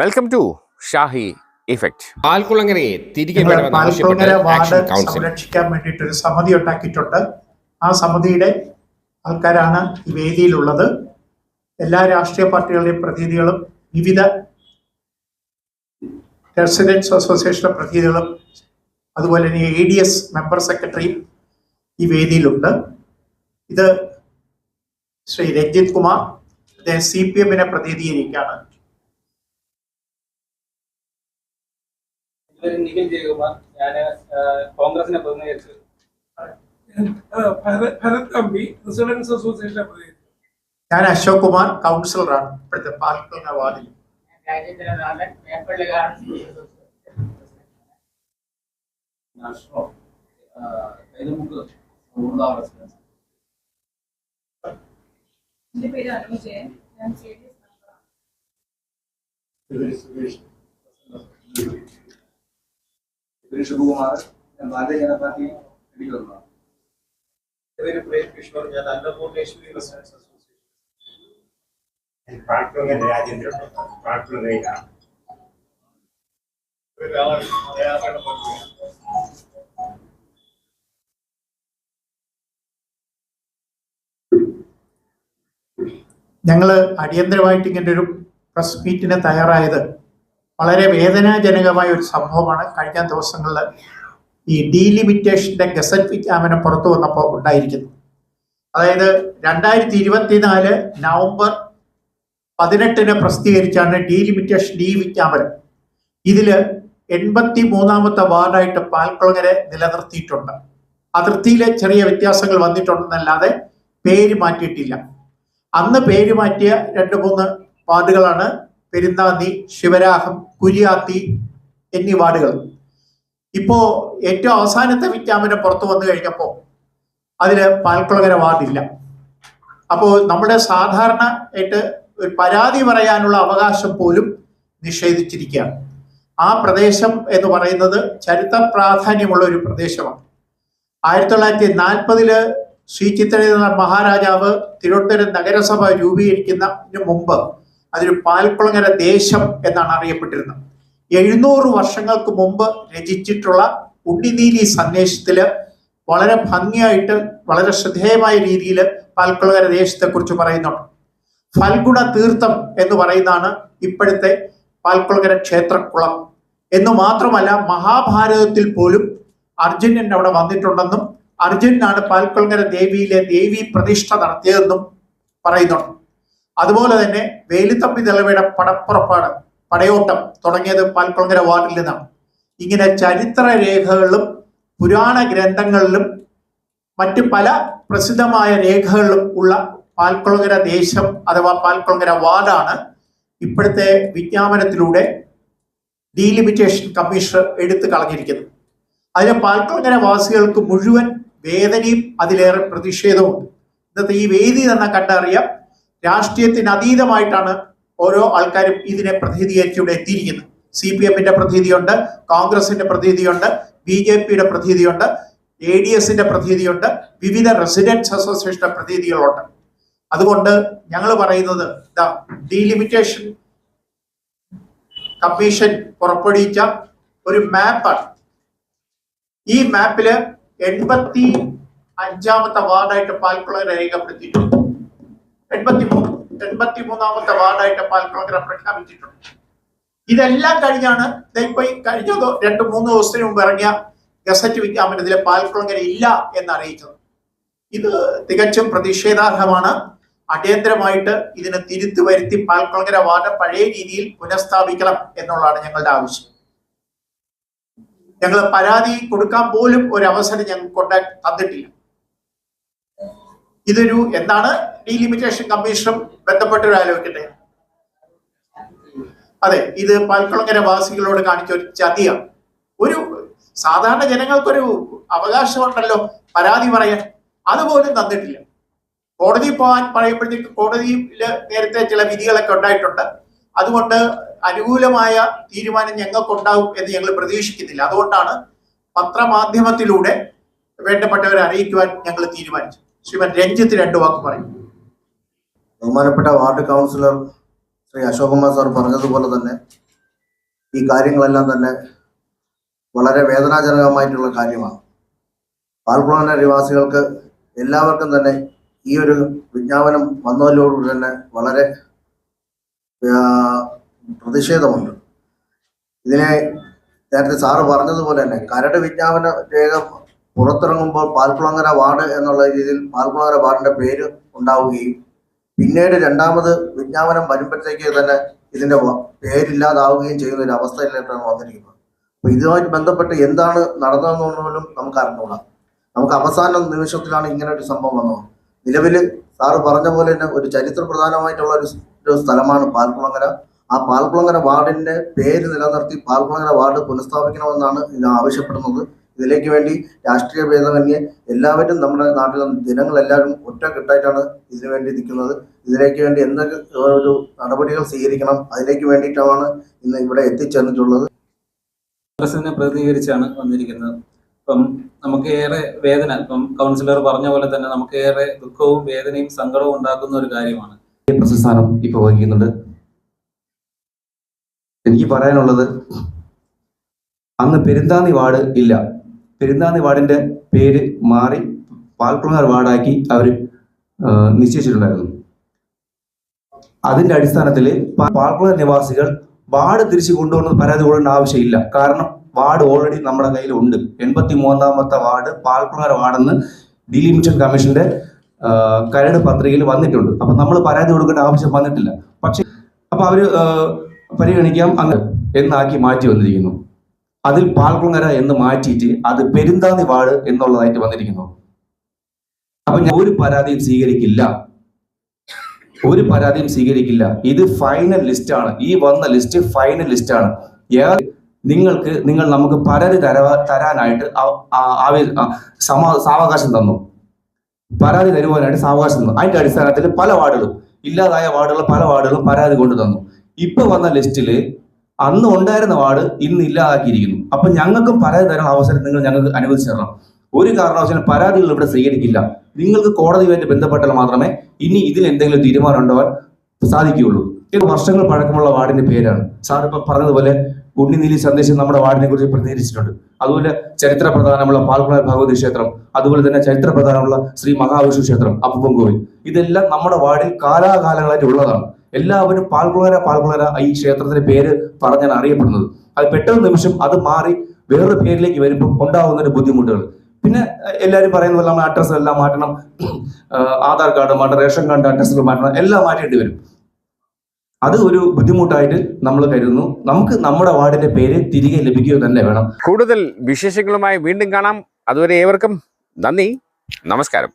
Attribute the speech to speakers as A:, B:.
A: Welcome to Shahi effect
B: പാൽക്കുളങ്ങരയെ തിരികെ
C: സംരക്ഷിക്കാൻ വേണ്ടിയിട്ട് ഒരു സമിതി ഉണ്ടാക്കിയിട്ടുണ്ട്. ആ സമിതിയുടെ ആൾക്കാരാണ് ഈ വേദിയിലുള്ളത്. എല്ലാ രാഷ്ട്രീയ പാർട്ടികളുടെയും പ്രതിനിധികളും വിവിധ റെസിഡൻസ് അസോസിയേഷന്റെ പ്രതിനിധികളും അതുപോലെ തന്നെ എ ഡി എസ് മെമ്പർ സെക്രട്ടറിയും ഈ വേദിയിലുണ്ട്. ഇത് ശ്രീ രഞ്ജിത് കുമാർ അദ്ദേഹം സി പി എമ്മിനെ പ്രതിനിധീകരിക്കുകയാണ്.
D: നിഖിൽ ജയകുമാർ ഞാൻ കോൺഗ്രസിനെ പ്രതിനിധീകരിച്ചത്
E: ഭരത് ഭരത് തമ്പി റെസിഡൻസ് അസോസിയേഷന്റെ പ്രതിനിധി
C: ഞാൻ അശോക് കുമാർ കൗൺസിലറാണ്. ഇപ്പോഴത്തെ പാൽക്കുളങ്ങര വാർഡിൽ
F: രാജേന്ദ്രനാഥൻ മേപ്പള്ളികാരൻ
G: എന്റെ പേര് അനുജയൻ. ഞാൻ സി ഡി എസ് മെമ്പറാണ്.
D: ശിവകുമാർ ഞാൻ ഭാരതീയ ജനതാ പാർട്ടി ഇടിക്കുന്നതാണ്
H: പേര് പ്രേം കിഷോർ. ഞാൻ അന്നപൂർണേശ്വരി റെസിഡൻസ് അസോസിയേഷൻ. ഒരാളാണ് അയാളുടെ പട്ടിക.
C: ഞങ്ങൾ അടിയന്തരമായിട്ട് ഇങ്ങനെ ഒരു പ്രസ് മീറ്റിന് തയ്യാറായത് വളരെ വേദനാജനകമായ ഒരു സംഭവമാണ്. കഴിഞ്ഞ ദിവസങ്ങളിൽ ഈ ഡീലിമിറ്റേഷന്റെ ഗസറ്റ് വിജ്ഞാപനം പുറത്തു വന്നപ്പോൾ ഉണ്ടായിരിക്കുന്നു. അതായത് രണ്ടായിരത്തി ഇരുപത്തിനാല് നവംബർ പതിനെട്ടിന് പ്രസിദ്ധീകരിച്ചാണ് ഡീലിമിറ്റേഷൻ ഡി വിജ്ഞാപനം. ഇതിൽ എൺപത്തി മൂന്നാമത്തെ വാർഡായിട്ട് പാൽക്കുളങ്ങരെ നിലനിർത്തിയിട്ടുണ്ട്. അതിർത്തിയിലെ ചെറിയ വ്യത്യാസങ്ങൾ വന്നിട്ടുണ്ടെന്നല്ലാതെ പേര് മാറ്റിയിട്ടില്ല. അന്ന് പേര് മാറ്റിയ രണ്ട് മൂന്ന് വാർഡുകളാണ് പെരുന്താന്തി ശിവരാഹം കുര്യാത്തി എന്നീ വാർഡുകൾ. ഇപ്പോ ഏറ്റവും അവസാനത്തെ വിജ്ഞാപനം പുറത്തു വന്നു കഴിഞ്ഞപ്പോൾ അതിൽ പാൽക്കുളകര വാർഡില്ല. അപ്പോൾ നമ്മുടെ സാധാരണ ആയിട്ട് ഒരു പരാതി പറയാനുള്ള അവകാശം പോലും നിഷേധിച്ചിരിക്കുകയാണ്. ആ പ്രദേശം എന്ന് പറയുന്നത് ചരിത്ര പ്രാധാന്യമുള്ള ഒരു പ്രദേശമാണ്. ആയിരത്തി തൊള്ളായിരത്തി നാൽപ്പതിൽ ശ്രീ ചിത്ര മഹാരാജാവ് തിരുവനന്തപുരം നഗരസഭ രൂപീകരിക്കുന്നതിന് മുമ്പ് അതൊരു പാൽക്കുളങ്ങര ദേശം എന്നാണ് അറിയപ്പെട്ടിരുന്നത്. എഴുന്നൂറ് വർഷങ്ങൾക്ക് മുമ്പ് രചിച്ചിട്ടുള്ള ഉണ്ണിനീലി സന്ദേശത്തിൽ വളരെ ഭംഗിയായിട്ട് വളരെ ശ്രദ്ധേയമായ രീതിയിൽ പാൽക്കുളങ്ങര ദേശത്തെ കുറിച്ച് പറയുന്നുണ്ട്. ഫൽഗുണ തീർത്ഥം എന്ന് പറയുന്നതാണ് ഇപ്പോഴത്തെ പാൽക്കുളങ്ങര ക്ഷേത്രക്കുളം. എന്ന് മാത്രമല്ല മഹാഭാരതത്തിൽ പോലും അർജുനൻ അവിടെ വന്നിട്ടുണ്ടെന്നും അർജുനാണ് പാൽക്കുളങ്ങര ദേവിയിലെ ദേവി പ്രതിഷ്ഠ നടത്തിയതെന്നും പറയുന്നുണ്ട്. അതുപോലെ തന്നെ വേലുത്തമ്പി ദളവയുടെ പടപ്പുറപ്പാട് പടയോട്ടം തുടങ്ങിയത് പാൽക്കുളങ്ങര വാർഡിൽ നിന്നാണ്. ഇങ്ങനെ ചരിത്ര രേഖകളിലും പുരാണ ഗ്രന്ഥങ്ങളിലും മറ്റ് പല പ്രസിദ്ധമായ രേഖകളിലും ഉള്ള പാൽക്കുളങ്ങര ദേശം അഥവാ പാൽക്കുളങ്ങര വാർഡാണ് ഇപ്പോഴത്തെ വിജ്ഞാപനത്തിലൂടെ ഡീലിമിറ്റേഷൻ കമ്മീഷണർ എടുത്തു കളഞ്ഞിരിക്കുന്നത്. അതിന് പാൽക്കുളങ്ങര വാസികൾക്ക് മുഴുവൻ വേദനയും അതിലേറെ പ്രതിഷേധവും ഇന്നത്തെ ഈ വേദി തന്നെ കണ്ടറിയാം. രാഷ്ട്രീയത്തിന് അതീതമായിട്ടാണ് ഓരോ ആൾക്കാരും ഇതിനെ പ്രതിനിധീകരിച്ച് ഇവിടെ എത്തിയിരിക്കുന്നത്. സി പി എമ്മിന്റെ പ്രതിനിധിയുണ്ട് കോൺഗ്രസിന്റെ പ്രതിനിധിയുണ്ട് ബി ജെ പിയുടെ പ്രതിനിധിയുണ്ട് എ ഡി എസിന്റെ പ്രതിനിധിയുണ്ട് വിവിധ റെസിഡൻസ് അസോസിയേഷന്റെ പ്രതിനിധികളുണ്ട്. അതുകൊണ്ട് ഞങ്ങൾ പറയുന്നത് ഡീലിമിറ്റേഷൻ കമ്മീഷൻ പുറപ്പെടുവിച്ച ഒരു മാപ്പാണ് ഈ മാപ്പിൽ എൺപത്തി അഞ്ചാമത്തെ വാർഡായിട്ട് പാൽക്കുളങ്ങര രേഖപ്പെടുത്തിയിട്ടുണ്ട്. എൺപത്തി മൂന്ന് എൺപത്തി മൂന്നാമത്തെ വാർഡായിട്ട് പാൽക്കുളങ്ങര പ്രഖ്യാപിച്ചിട്ടുണ്ട്. ഇതെല്ലാം കഴിഞ്ഞാണ് ഇപ്പൊ കഴിഞ്ഞ രണ്ട് മൂന്ന് ദിവസത്തിന് മുമ്പ് ഇറങ്ങിയ ഗസറ്റ് വിജ്ഞാപനത്തിലെ പാൽക്കുളങ്ങര ഇല്ല എന്ന് അറിയിച്ചത് ഇത് തികച്ചും പ്രതിഷേധാർഹമാണ്. അടിയന്തരമായിട്ട് ഇതിനെ തിരുത്തു വരുത്തി പാൽക്കുളങ്ങര വാർഡ് പഴയ രീതിയിൽ പുനഃസ്ഥാപിക്കണം എന്നുള്ളതാണ് ഞങ്ങളുടെ ആവശ്യം. ഞങ്ങൾ പരാതി കൊടുക്കാൻ പോലും ഒരു അവസരം ഞങ്ങൾ കൊണ്ടാ തന്നിട്ടില്ല. ഇതൊരു എന്താണ് ഡീലിമിറ്റേഷൻ കമ്മീഷനും ഒരു ആലോചിക്കട്ടെ? അതെ ഇത് പാൽക്കുളങ്ങര വാസികളോട് കാണിച്ച ഒരു ചതിയാണ്. ഒരു സാധാരണ ജനങ്ങൾക്കൊരു അവകാശമുണ്ടല്ലോ പരാതി പറയാൻ. അതുപോലും തന്നിട്ടില്ല. കോടതി പോകാൻ പറയുമ്പോഴത്തേക്ക് കോടതിയിൽ നേരത്തെ ചില വിധികളൊക്കെ ഉണ്ടായിട്ടുണ്ട്. അതുകൊണ്ട് അനുകൂലമായ തീരുമാനം ഞങ്ങൾക്കുണ്ടാവും എന്ന് ഞങ്ങൾ പ്രതീക്ഷിക്കുന്നില്ല. അതുകൊണ്ടാണ് പത്രമാധ്യമത്തിലൂടെ വേണ്ടപ്പെട്ടവരെ അറിയിക്കുവാൻ ഞങ്ങൾ തീരുമാനിച്ചു ശ്രീമൻ രഞ്ജിത്ത് രണ്ടു വാക്ക് പറയും.
I: ബഹുമാനപ്പെട്ട ward councillor Shri Ashok Kumar sir പറഞ്ഞതുപോലെ തന്നെ
B: ഈ കാര്യങ്ങളെല്ലാം തന്നെ വളരെ വേദനാജനകമായിട്ടുള്ള കാര്യമാണ്. പാൽക്കുളങ്ങര നിവാസികൾക്ക് എല്ലാവർക്കും തന്നെ ഈ ഒരു വിജ്ഞാപനം വന്നതിലോടുകൂടി തന്നെ വളരെ പ്രതിഷേധമുണ്ട്. ഇതിനെ നേരത്തെ സാറ് പറഞ്ഞതുപോലെ തന്നെ കരട് വിജ്ഞാപന രേഖ പുറത്തിറങ്ങുമ്പോൾ പാൽക്കുളങ്ങര വാർഡ് എന്നുള്ള രീതിയിൽ പാൽക്കുളങ്ങര വാർഡിന്റെ പേര് ഉണ്ടാവുകയും പിന്നീട് രണ്ടാമത് വിജ്ഞാപനം വരുമ്പോഴത്തേക്ക് തന്നെ ഇതിന്റെ പേരില്ലാതാവുകയും ചെയ്യുന്ന ഒരു അവസ്ഥയിലേക്കാണ് വന്നിരിക്കുന്നത്. അപ്പൊ ഇതുമായി ബന്ധപ്പെട്ട് എന്താണ് നടന്നതെന്ന് നമുക്ക് അറിഞ്ഞുകൂടാം. നമുക്ക് അവസാന നിമിഷത്തിലാണ് ഇങ്ങനെ ഒരു സംഭവം വന്നത്. നിലവിൽ സാറ് പറഞ്ഞ പോലെ തന്നെ ഒരു ചരിത്ര പ്രധാനമായിട്ടുള്ള ഒരു ഒരു സ്ഥലമാണ് പാൽക്കുളങ്ങര. ആ പാൽക്കുളങ്ങര വാർഡിന്റെ പേര് നിലനിർത്തി പാൽക്കുളങ്ങര വാർഡ് പുനഃസ്ഥാപിക്കണമെന്നാണ് ഇത് ആവശ്യപ്പെടുന്നത്. ഇതിലേക്ക് വേണ്ടി രാഷ്ട്രീയ ഭേദമന്യേ എല്ലാവരും നമ്മുടെ നാട്ടിൽ ജനങ്ങളെല്ലാവരും ഒറ്റക്കെട്ടായിട്ടാണ് ഇതിനു വേണ്ടി നിൽക്കുന്നത്. ഇതിലേക്ക് വേണ്ടി എന്തൊക്കെ ഒരു നടപടികൾ സ്വീകരിക്കണം അതിലേക്ക് വേണ്ടിയിട്ടാണ് ഇന്ന് ഇവിടെ എത്തിച്ചേർന്നിട്ടുള്ളത്.
D: കോൺഗ്രസിനെ പ്രതിനിധീകരിച്ചാണ് വന്നിരിക്കുന്നത്. ഇപ്പം നമുക്ക് ഏറെ വേദന ഇപ്പം കൗൺസിലർ പറഞ്ഞ പോലെ തന്നെ നമുക്ക് ഏറെ ദുഃഖവും വേദനയും സങ്കടവും ഉണ്ടാക്കുന്ന ഒരു കാര്യമാണ്.
I: സ്ഥാനം ഇപ്പൊ വഹിക്കുന്നുണ്ട്. എനിക്ക് പറയാനുള്ളത് അന്ന് പെരുന്താന്നി വാർഡ് ഇല്ല. പെരുന്താന്നി വാർഡിന്റെ പേര് മാറി പാൽക്കുളങ്ങാർ വാർഡാക്കി അവർ നിശ്ചയിച്ചിട്ടുണ്ടായിരുന്നു. അതിന്റെ അടിസ്ഥാനത്തിൽ പാൽക്കുളങ്ങർ നിവാസികൾ വാർഡ് തിരിച്ചു കൊണ്ടുവന്ന് പരാതി കൊടുക്കേണ്ട ആവശ്യമില്ല. കാരണം വാർഡ് ഓൾറെഡി നമ്മുടെ കയ്യിൽ ഉണ്ട് എൺപത്തി മൂന്നാമത്തെ വാർഡ് പാൽക്കുളങ്ങാർ വാർഡെന്ന് ഡിലിമിഷൻ കമ്മീഷന്റെ കരട് പത്രികയിൽ വന്നിട്ടുണ്ട്. അപ്പൊ നമ്മൾ പരാതി കൊടുക്കേണ്ട ആവശ്യം വന്നിട്ടില്ല. പക്ഷെ അപ്പൊ അവർ പരിഗണിക്കാം അങ്ങ് എന്നാക്കി മാറ്റി വന്നിരിക്കുന്നു. അതിൽ പാൽക്കുളങ്ങര എന്ന് മാറ്റിയിട്ട് അത് പെരുന്താന്നി വാട് എന്നുള്ളതായിട്ട് വന്നിരിക്കുന്നു. അപ്പൊ ഞാൻ ഒരു പരാതിയും സ്വീകരിക്കില്ല. ഒരു പരാതിയും സ്വീകരിക്കില്ല. ഇത് ഫൈനൽ ലിസ്റ്റ് ആണ്. ഈ വന്ന ലിസ്റ്റ് ഫൈനൽ ലിസ്റ്റ് ആണ്. നിങ്ങൾക്ക് നിങ്ങൾ നമുക്ക് പരാതി തരാ തരാനായിട്ട് ആവേ- സാവകാശം തന്നു. പരാതി തരുവാനായിട്ട് സാവകാശം തന്നു. അതിന്റെ അടിസ്ഥാനത്തിൽ പല വാർഡുകളും ഇല്ലാതായ വാർഡുകൾ പല വാർഡുകളും പരാതി കൊണ്ടു തന്നു. ഇപ്പൊ വന്ന ലിസ്റ്റിൽ അന്ന് ഉണ്ടായിരുന്ന വാർഡ് ഇന്ന് ഇല്ലാതാക്കിയിരിക്കുന്നു. അപ്പൊ ഞങ്ങൾക്കും പരാതി തരാൻ അവസരം നിങ്ങൾ ഞങ്ങൾക്ക് അനുവദിച്ചു തരണം. ഒരു കാരണവശാലും പരാതികൾ ഇവിടെ സ്വീകരിക്കില്ല. നിങ്ങൾക്ക് കോടതിയുമായിട്ട് ബന്ധപ്പെട്ടാൽ മാത്രമേ ഇനി ഇതിൽ എന്തെങ്കിലും തീരുമാനം ഉണ്ടാവാൻ സാധിക്കുകയുള്ളൂ. ഇത് വർഷങ്ങൾ പഴക്കമുള്ള വാർഡിന്റെ പേരാണ്. സാർ ഇപ്പൊ പറഞ്ഞതുപോലെ ഉണ്ണിനീലി സന്ദേശം നമ്മുടെ വാർഡിനെ കുറിച്ച് പ്രതികരിച്ചിട്ടുണ്ട്. അതുപോലെ ചരിത്ര പ്രധാനമുള്ള പാൽക്കുള ഭഗവതി ക്ഷേത്രം അതുപോലെ തന്നെ ചരിത്ര പ്രധാനമുള്ള ശ്രീ മഹാവിഷ്ണു ക്ഷേത്രം അപ്പുപ്പം കോവിൽ ഇതെല്ലാം നമ്മുടെ വാർഡിൽ കാലാകാലങ്ങളായിട്ട് ഉള്ളതാണ്. എല്ലാവരും പാൽകുളര പാൽകുളര ഈ ക്ഷേത്രത്തിന്റെ പേര് പറഞ്ഞാണ് അറിയപ്പെടുന്നത്. അത് പെട്ടെന്ന് നിമിഷം അത് മാറി വേറൊരു പേരിലേക്ക് വരുമ്പോൾ ഉണ്ടാകുന്ന ഒരു ബുദ്ധിമുട്ടുകൾ. പിന്നെ എല്ലാവരും പറയുന്ന പോലെ നമ്മൾ അഡ്രസ്സ് എല്ലാം മാറ്റണം. ആധാർ കാർഡ് മാറ്റണം റേഷൻ കാർഡ് അഡ്രസ്സുകൾ മാറ്റണം എല്ലാം മാറ്റേണ്ടി വരും. അത് ഒരു ബുദ്ധിമുട്ടായിട്ട് നമ്മൾ കരുതുന്നു. നമുക്ക് നമ്മുടെ വാർഡിന്റെ പേര് തിരികെ ലഭിക്കുക തന്നെ വേണം.
A: കൂടുതൽ വിശേഷങ്ങളുമായി വീണ്ടും കാണാം. അതുവരെ ഏവർക്കും നന്ദി. നമസ്കാരം.